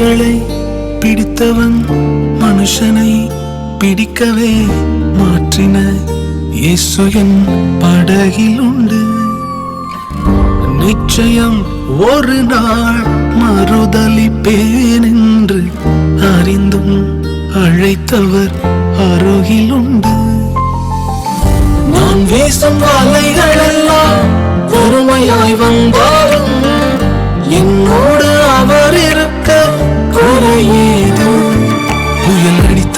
மீன்களை பிடித்தவன் மனுஷனை பிடிக்கவே மாற்றின இயேசு என் படகில் உண்டு. நிச்சயம் ஒரு நாள் மறுதலிப்பேன் என்று அறிந்தும் அழைத்தவர் அருகில் உண்டு. நான் வீசும் அலைகளெல்லாம் பொறுமையாய் வந்தார்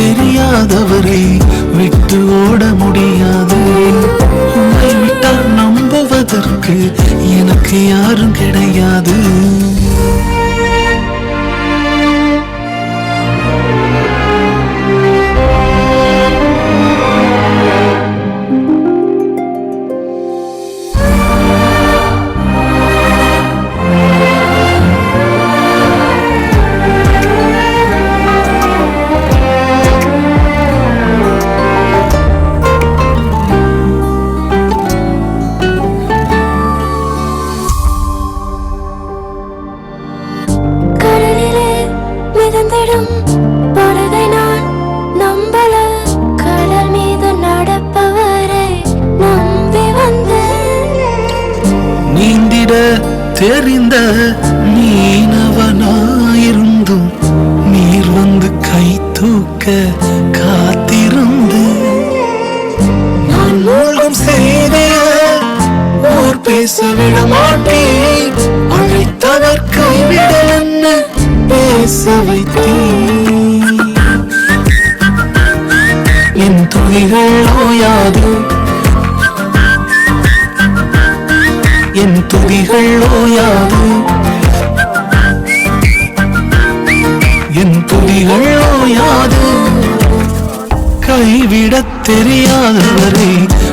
தெரியாதவரை விட்டு ஓட முடியாது. உம்மை விட்டால் நம்புவதற்கு எனக்கு யாரும் கிடையாது. தெரிந்த மீனவனாயிருந்தும் நீர் வந்து கை தூக்க காத்திருந்து நான் மூழ்கும் செய்திய ஓர் பேச விட மாட்டேன் அழைத்தவர் கைவிட என்ன? பேச வைத்தேன். துதிகள் ஓயாது என் துதிகள் ஓயாது கைவிடத் தெரியாதவரை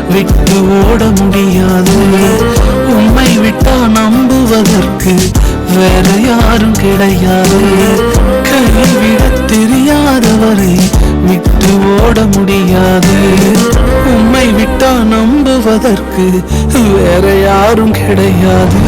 விட்டு ஓட முடியாது. உண்மை விட்டா நம்புவதற்கு வேற யாரும் கிடையாது. கைவிடத் தெரியாதவரை விட்டு ஓட முடியாது. உண்மை விட்டா நம்புவதற்கு வேற யாரும் கிடையாது.